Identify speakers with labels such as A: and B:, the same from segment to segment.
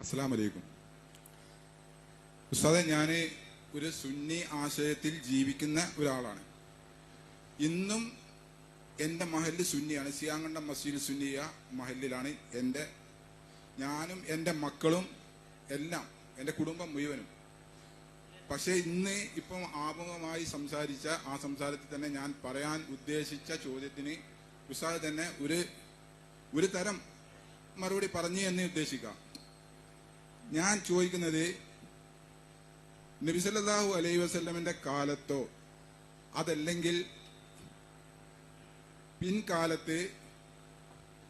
A: അസ്സാം വലൈക്കും ഉസ്താദെ ഞാൻ ഒരു സുന്നി ആശയത്തിൽ ജീവിക്കുന്ന ഒരാളാണ്. ഇന്നും എന്റെ മഹല്ല് സുന്നിയാണ്. സിയാങ്കണ്ടം മസ്ജിദ് സുന്നിയ മഹലിലാണ് എന്റെ ഞാനും എന്റെ മക്കളും എല്ലാം എന്റെ കുടുംബം മുഴുവനും. പക്ഷേ ഇന്ന് ഇപ്പം ആമുഖമായി സംസാരിച്ച ആ സംസാരത്തിൽ തന്നെ ഞാൻ പറയാൻ ഉദ്ദേശിച്ച ചോദ്യത്തിന് ഉസ്താദ് തന്നെ ഒരു ഒരു തരം മറുപടി പറഞ്ഞു എന്ന് ഉദ്ദേശിക്കാം. ഞാൻ ചോദിക്കുന്നത് നബിസല്ലാഹു അലൈ വസല്ലമിന്റെ കാലത്തോ അതല്ലെങ്കിൽ പിൻകാലത്ത്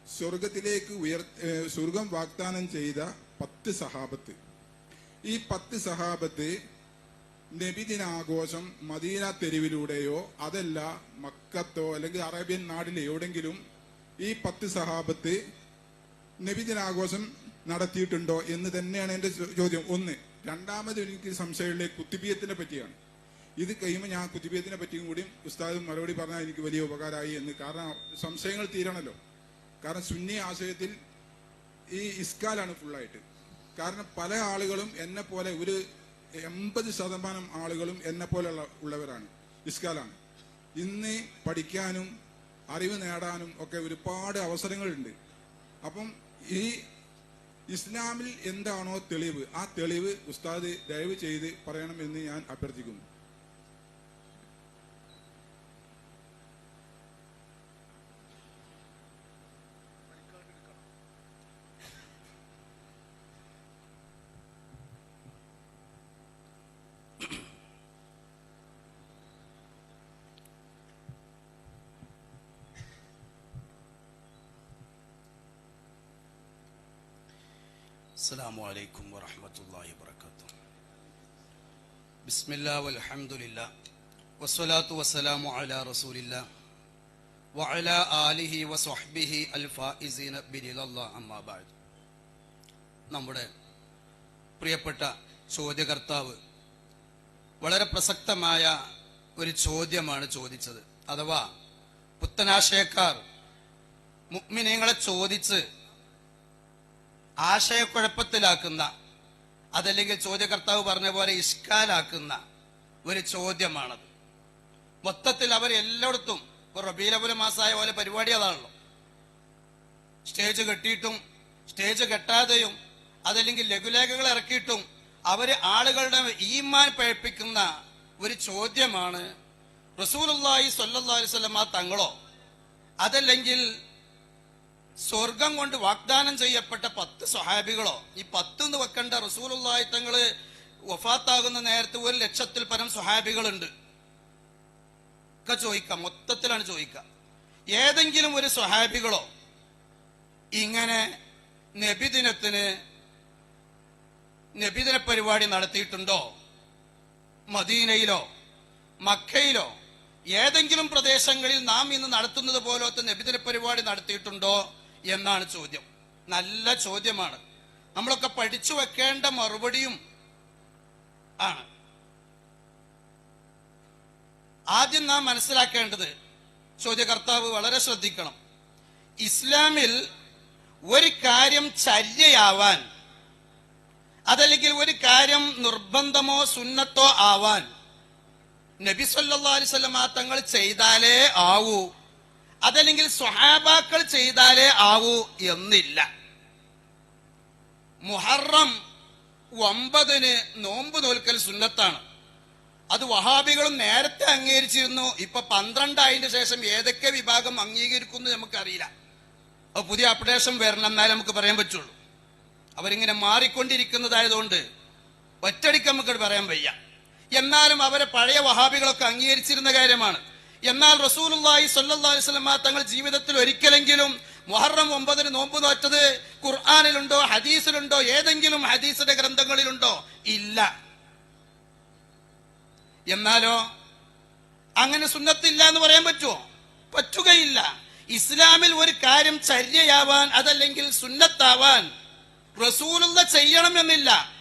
A: സ്വർഗത്തിലേക്ക് ഉയർ സ്വർഗം വാഗ്ദാനം ചെയ്ത പത്ത് സഹാബത്ത്. ഈ പത്ത് സഹാബത്ത് നബിദിനാഘോഷം മദീന തെരുവിലൂടെയോ അതല്ല മക്കത്തോ അല്ലെങ്കിൽ അറേബ്യൻ നാട്ടിലെ എവിടെങ്കിലും ഈ പത്ത് സഹാബത്ത് നബിദിനാഘോഷം നടത്തിയിട്ടുണ്ടോ എന്ന് തന്നെയാണ് എന്റെ ചോദ്യം. ഒന്ന് രണ്ടാമത് എനിക്ക് സംശയമുള്ള കുത്തിബിയത്തിനെ പറ്റിയാണ്. ഇത് കഴിയുമ്പോൾ ഞാൻ കുത്തിബിയത്തിനെ പറ്റിയും കൂടി ഉസ്താദ് മറുപടി പറഞ്ഞാൽ എനിക്ക് വലിയ ഉപകാരമായി എന്ന്. കാരണം സംശയങ്ങൾ തീരണല്ലോ. കാരണം സുന്നി ആശയത്തിൽ ഈ ഇസ്കാലാണ് ഫുള്ളായിട്ട് കാരണം പല ആളുകളും എന്നെ പോലെ ഒരു എൺപത് ശതമാനം ആളുകളും എന്നെ പോലെയുള്ള ഉള്ളവരാണ്. ഇസ്കാലാണ്. ഇന്ന് പഠിക്കാനും അറിവ് നേടാനും ഒക്കെ ഒരുപാട് അവസരങ്ങളുണ്ട്. അപ്പം ഈ ഇസ്ലാമിൽ എന്താണോ തെളിവ് ആ തെളിവ് ഉസ്താദ് ദയവ് ചെയ്ത് പറയണമെന്ന് ഞാൻ അഭ്യർത്ഥിക്കുന്നു.
B: السلام عليكم ورحمة الله وبركاته بسم الله والحمد لله والصلاة والسلام على رسول الله وعلى آله وصحبه الفائزين برضا الله أما بعد നമ്മുടെ പ്രിയപ്പെട്ട ചോദ്യകർത്താവ് വളരെ പ്രസക്തമായ ഒരു ചോദ്യമാണ് ചോദിച്ചത് അഥവാ പുത്തനാശയക്കാർ മുഗ്മിനീങ്ങളെ ചോദിച്ച് ആശയക്കുഴപ്പത്തിലാക്കുന്ന അതല്ലെങ്കിൽ ചോദ്യകർത്താവ് പറഞ്ഞ പോലെ ഇഷ്കാലാക്കുന്ന ഒരു ചോദ്യമാണത്. മൊത്തത്തിൽ അവർ എല്ലായിടത്തും ഇപ്പോൾ റബീലബുൽ മാസമായ പോലെ പരിപാടി അതാണല്ലോ. സ്റ്റേജ് കെട്ടിയിട്ടും സ്റ്റേജ് കെട്ടാതെയും അതല്ലെങ്കിൽ ലഘുലേഖകൾ ഇറക്കിയിട്ടും അവർ ആളുകളുടെ ഈമാൻ പഴപ്പിക്കുന്ന ഒരു ചോദ്യമാണ് റസൂലുള്ളാഹി സ്വല്ലല്ലാഹി തങ്ങളോ? അതല്ലെങ്കിൽ സ്വർഗം കൊണ്ട് വാഗ്ദാനം ചെയ്യപ്പെട്ട പത്ത് സ്വഹാബികളോ ഈ പത്ത് എന്ന് വെക്കേണ്ട റസൂലുള്ളാഹി തങ്ങൾ വഫാത്താകുന്ന നേരത്തെ ഒരു ലക്ഷത്തിൽ പരം സ്വഹാബികളുണ്ട്. ഒക്കെ ചോദിക്കാം. മൊത്തത്തിലാണ് ചോദിക്കുക. ഏതെങ്കിലും ഒരു സ്വഹാബികളോ ഇങ്ങനെ നബിദിനത്തിന് നബിദിന പരിപാടി നടത്തിയിട്ടുണ്ടോ? മദീനയിലോ മക്കയിലോ ഏതെങ്കിലും പ്രദേശങ്ങളിൽ നാം ഇന്ന് നടത്തുന്നത് പോലത്തെ നബിദിന പരിപാടി നടത്തിയിട്ടുണ്ടോ? എന്നാണ് ചോദ്യം. നല്ല ചോദ്യമാണ്. നമ്മളൊക്കെ പഠിച്ചു വെക്കേണ്ട മറുപടിയും ആണ്. ആദ്യം നാം മനസ്സിലാക്കേണ്ടത് ചോദ്യകർത്താവ് വളരെ ശ്രദ്ധിക്കണം. ഇസ്ലാമിൽ ഒരു കാര്യം ചര്യയാവാൻ അതല്ലെങ്കിൽ ഒരു കാര്യം നിർബന്ധമോ സുന്നത്തോ ആവാൻ നബി സല്ലല്ലാഹു അലൈഹി തങ്ങൾ ചെയ്താലേ ആവൂ. അതല്ലെങ്കിൽ സ്വഹാബാക്കൾ ചെയ്താലേ ആവൂ എന്നില്ല. മുഹറം ഒമ്പതിന് നോമ്പ് നോൽക്കൽ സുന്നത്താണ്. അത് വഹാബികളും നേരത്തെ അംഗീകരിച്ചിരുന്നു. ഇപ്പൊ പന്ത്രണ്ടായതിനു ശേഷം ഏതൊക്കെ വിഭാഗം അംഗീകരിക്കുന്നു നമുക്കറിയില്ല. അപ്പൊ പുതിയ അപ്ഡേഷൻ വരണം എന്നാലേ നമുക്ക് പറയാൻ പറ്റുള്ളൂ. അവരിങ്ങനെ മാറിക്കൊണ്ടിരിക്കുന്നതായതുകൊണ്ട് ഒറ്റടിക്ക് നമുക്ക് പറയാൻ വയ്യ. എന്നാലും അവരെ പഴയ വഹാബികളൊക്കെ അംഗീകരിച്ചിരുന്ന കാര്യമാണ്. എന്നാൽ റസൂലുള്ളാഹി സ്വല്ലല്ലാഹി അലൈഹി വസല്ലമ തങ്ങൾ ജീവിതത്തിൽ ഒരിക്കലെങ്കിലും മുഹറം ഒമ്പതിന് നോമ്പ് നോറ്റത് ഖുർആാനിലുണ്ടോ ഹദീസിലുണ്ടോ ഏതെങ്കിലും ഹദീസിന്റെ ഗ്രന്ഥങ്ങളിലുണ്ടോ? ഇല്ല. എന്നാലോ? അങ്ങനെ സുന്നത്തില്ല എന്ന് പറയാൻ പറ്റുമോ പറ്റുകയില്ല. ഇസ്ലാമിൽ ഒരു കാര്യം ചര്യയാവാൻ അതല്ലെങ്കിൽ സുന്നത്താവാൻ റസൂലുള്ള ചെയ്യണമെന്നില്ല